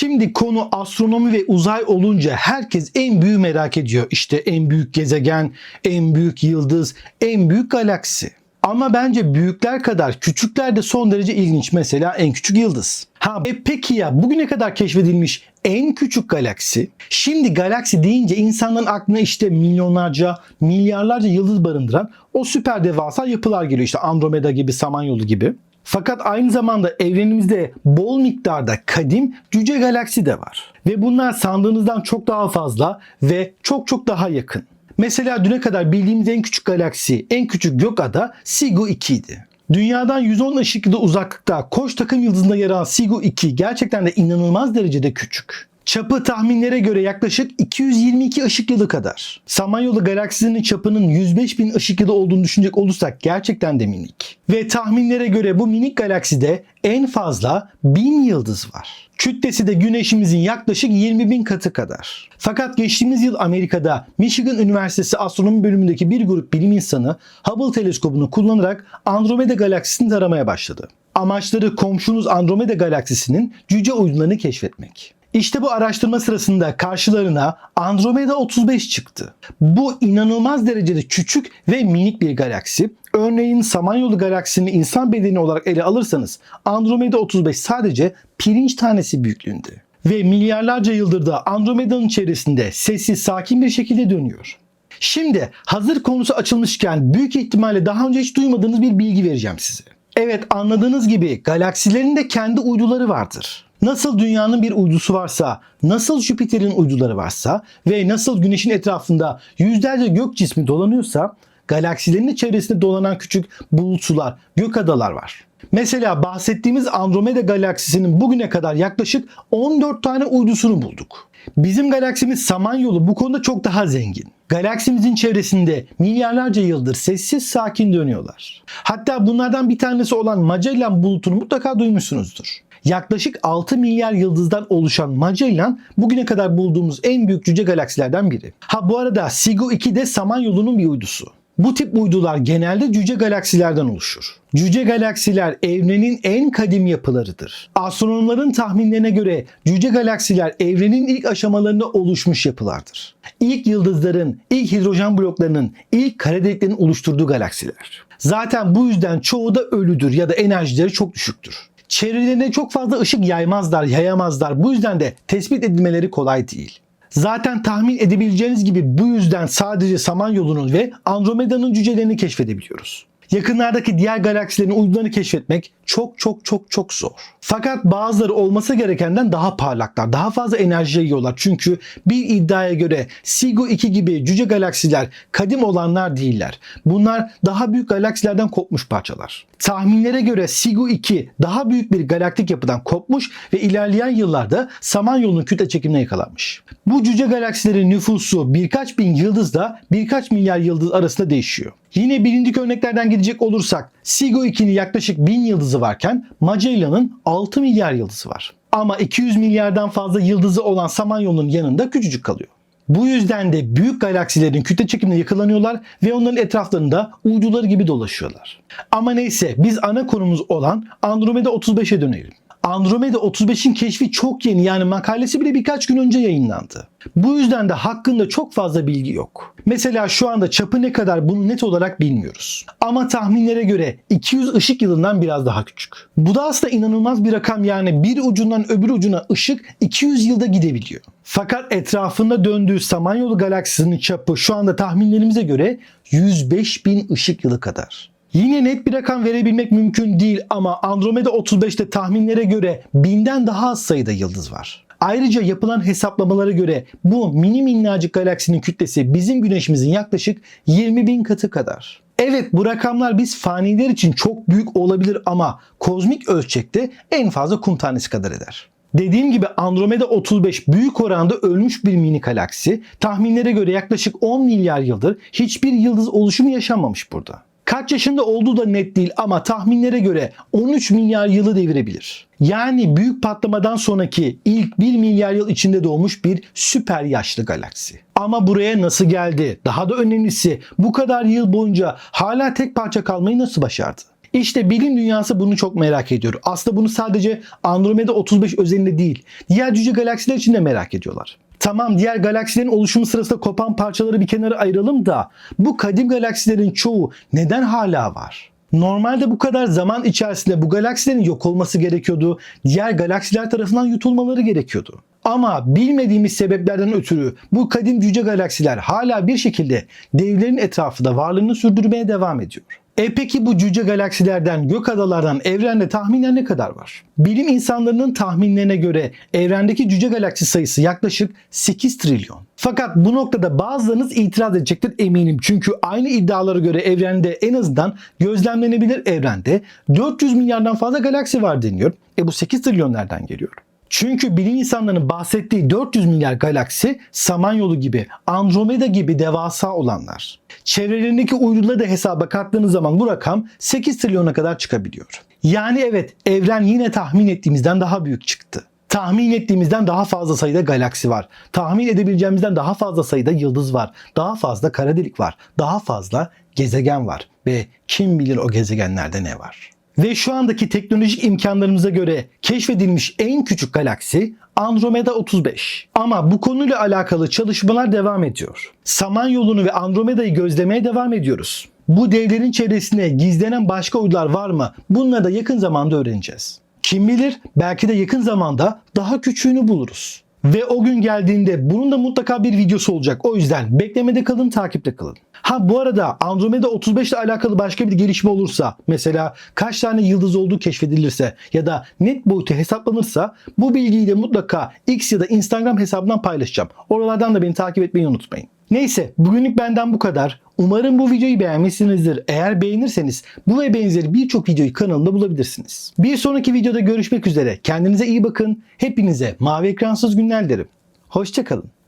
Şimdi konu astronomi ve uzay olunca herkes en büyüğü merak ediyor. İşte en büyük gezegen, en büyük yıldız, en büyük galaksi. Ama bence büyükler kadar küçükler de son derece ilginç. Mesela en küçük yıldız. Ha e peki ya bugüne kadar keşfedilmiş en küçük galaksi? Şimdi galaksi deyince insanların aklına işte milyonlarca, milyarlarca yıldız barındıran o süper devasa yapılar geliyor. İşte Andromeda gibi, Samanyolu gibi. Fakat aynı zamanda evrenimizde bol miktarda kadim cüce galaksi de var. Ve bunlar sandığınızdan çok daha fazla ve çok çok daha yakın. Mesela düne kadar bildiğimiz en küçük galaksi, en küçük gök ada Sigu 2 idi. Dünyadan 110 ışık yılı uzaklıkta Koç takım yıldızında yer alan Sigu 2 gerçekten de inanılmaz derecede küçük. Çapı tahminlere göre yaklaşık 222 ışık yılı kadar. Samanyolu galaksisinin çapının 105 bin ışık yılı olduğunu düşünecek olursak gerçekten de minik. Ve tahminlere göre bu minik galakside en fazla 1000 yıldız var. Kütlesi de güneşimizin yaklaşık 20 bin katı kadar. Fakat geçtiğimiz yıl Amerika'da Michigan Üniversitesi astronomi bölümündeki bir grup bilim insanı Hubble teleskobunu kullanarak Andromeda galaksisini taramaya başladı. Amaçları komşumuz Andromeda galaksisinin cüce uydunlarını keşfetmek. İşte bu araştırma sırasında karşılarına Andromeda 35 çıktı. Bu inanılmaz derecede küçük ve minik bir galaksi. Örneğin Samanyolu galaksisini insan bedeni olarak ele alırsanız Andromeda 35 sadece pirinç tanesi büyüklüğünde. Ve milyarlarca yıldır da Andromeda'nın çevresinde sessiz sakin bir şekilde dönüyor. Şimdi hazır konusu açılmışken büyük ihtimalle daha önce hiç duymadığınız bir bilgi vereceğim size. Evet anladığınız gibi galaksilerin de kendi uyduları vardır. Nasıl dünyanın bir uydusu varsa, nasıl Jüpiter'in uyduları varsa ve nasıl güneşin etrafında yüzlerce gök cismi dolanıyorsa galaksilerin de çevresinde dolanan küçük bulutsular, gök adalar var. Mesela bahsettiğimiz Andromeda galaksisinin bugüne kadar yaklaşık 14 tane uydusunu bulduk. Bizim galaksimiz Samanyolu bu konuda çok daha zengin. Galaksimizin çevresinde milyarlarca yıldır sessiz sakin dönüyorlar. Hatta bunlardan bir tanesi olan Magellan bulutunu mutlaka duymuşsunuzdur. Yaklaşık 6 milyar yıldızdan oluşan Magellan bugüne kadar bulduğumuz en büyük cüce galaksilerden biri. Ha bu arada Sigu 2 de Samanyolu'nun bir uydusu. Bu tip uydular genelde cüce galaksilerden oluşur. Cüce galaksiler evrenin en kadim yapılarıdır. Astronomların tahminlerine göre cüce galaksiler evrenin ilk aşamalarında oluşmuş yapılardır. İlk yıldızların, ilk hidrojen bloklarının, ilk kara deliklerin oluşturduğu galaksiler. Zaten bu yüzden çoğu da ölüdür ya da enerjileri çok düşüktür. Çevrelerine çok fazla ışık yaymazlar, yayamazlar. Bu yüzden de tespit edilmeleri kolay değil. Zaten tahmin edebileceğiniz gibi bu yüzden sadece Samanyolu'nun ve Andromeda'nın cücelerini keşfedebiliyoruz. Yakınlardaki diğer galaksilerin uydularını keşfetmek çok çok çok çok zor. Fakat bazıları olması gerekenden daha parlaklar, daha fazla enerji yayıyorlar. Çünkü bir iddiaya göre Sigu 2 gibi cüce galaksiler kadim olanlar değiller. Bunlar daha büyük galaksilerden kopmuş parçalar. Tahminlere göre Sigu 2 daha büyük bir galaktik yapıdan kopmuş ve ilerleyen yıllarda Samanyolu'nun kütle çekimine yakalanmış. Bu cüce galaksilerin nüfusu birkaç bin yıldızla birkaç milyar yıldız arasında değişiyor. Yine bilindik örneklerden gidecek olursak Sigo 2'nin yaklaşık 1000 yıldızı varken Magellan'ın 6 milyar yıldızı var. Ama 200 milyardan fazla yıldızı olan Samanyolu'nun yanında küçücük kalıyor. Bu yüzden de büyük galaksilerin kütle çekimine yakalanıyorlar ve onların etraflarında uyduları gibi dolaşıyorlar. Ama neyse biz ana konumuz olan Andromeda 35'e dönelim. Andromeda 35'in keşfi çok yeni yani makalesi bile birkaç gün önce yayınlandı. Bu yüzden de hakkında çok fazla bilgi yok. Mesela şu anda çapı ne kadar bunu net olarak bilmiyoruz. Ama tahminlere göre 200 ışık yılından biraz daha küçük. Bu da aslında inanılmaz bir rakam yani bir ucundan öbür ucuna ışık 200 yılda gidebiliyor. Fakat etrafında döndüğü Samanyolu galaksisinin çapı şu anda tahminlerimize göre 105 bin ışık yılı kadar. Yine net bir rakam verebilmek mümkün değil ama Andromeda 35'te tahminlere göre binden daha az sayıda yıldız var. Ayrıca yapılan hesaplamalara göre bu mini minnacık galaksinin kütlesi bizim güneşimizin yaklaşık 20 bin katı kadar. Evet bu rakamlar biz faniler için çok büyük olabilir ama kozmik ölçekte en fazla kum tanesi kadar eder. Dediğim gibi Andromeda 35 büyük oranda ölmüş bir mini galaksi. Tahminlere göre yaklaşık 10 milyar yıldır hiçbir yıldız oluşumu yaşanmamış burada. Kaç yaşında olduğu da net değil ama tahminlere göre 13 milyar yılı devirebilir. Yani büyük patlamadan sonraki ilk 1 milyar yıl içinde doğmuş bir süper yaşlı galaksi. Ama buraya nasıl geldi? Daha da önemlisi bu kadar yıl boyunca hala tek parça kalmayı nasıl başardı? İşte bilim dünyası bunu çok merak ediyor. Aslında bunu sadece Andromeda 35 özelinde değil, diğer cüce galaksiler için de merak ediyorlar. Tamam diğer galaksilerin oluşumu sırasında kopan parçaları bir kenara ayıralım da bu kadim galaksilerin çoğu neden hala var? Normalde bu kadar zaman içerisinde bu galaksilerin yok olması gerekiyordu. Diğer galaksiler tarafından yutulmaları gerekiyordu. Ama bilmediğimiz sebeplerden ötürü bu kadim cüce galaksiler hala bir şekilde devlerin etrafında varlığını sürdürmeye devam ediyor. E peki bu cüce galaksilerden, gök adalardan evrende tahminen ne kadar var? Bilim insanlarının tahminlerine göre evrendeki cüce galaksi sayısı yaklaşık 8 trilyon. Fakat bu noktada bazılarınız itiraz edecektir eminim. Çünkü aynı iddialara göre evrende en azından gözlemlenebilir evrende 400 milyardan fazla galaksi var deniyor. E bu 8 trilyon nereden geliyor? Çünkü bilim insanlarının bahsettiği 400 milyar galaksi Samanyolu gibi, Andromeda gibi devasa olanlar. Çevrelerindeki uyduları da hesaba kattığınız zaman bu rakam 8 trilyona kadar çıkabiliyor. Yani evet evren yine tahmin ettiğimizden daha büyük çıktı. Tahmin ettiğimizden daha fazla sayıda galaksi var. Tahmin edebileceğimizden daha fazla sayıda yıldız var. Daha fazla kara delik var. Daha fazla gezegen var. Ve kim bilir o gezegenlerde ne var. Ve şu andaki teknolojik imkanlarımıza göre keşfedilmiş en küçük galaksi Andromeda 35. Ama bu konuyla alakalı çalışmalar devam ediyor. Samanyolu'nu ve Andromeda'yı gözlemeye devam ediyoruz. Bu devlerin çevresinde gizlenen başka uydular var mı? Bunları da yakın zamanda öğreneceğiz. Kim bilir belki de yakın zamanda daha küçüğünü buluruz. Ve o gün geldiğinde bunun da mutlaka bir videosu olacak. O yüzden beklemede kalın, takipte kalın. Ha bu arada Andromeda 35 ile alakalı başka bir gelişme olursa, mesela kaç tane yıldız olduğu keşfedilirse ya da net boyutu hesaplanırsa bu bilgiyi de mutlaka X ya da Instagram hesabından paylaşacağım. Oralardan da beni takip etmeyi unutmayın. Neyse bugünlük benden bu kadar. Umarım bu videoyu beğenmişsinizdir. Eğer beğenirseniz bu ve benzeri birçok videoyu kanalımda bulabilirsiniz. Bir sonraki videoda görüşmek üzere. Kendinize iyi bakın. Hepinize mavi ekransız günler dilerim. Hoşçakalın.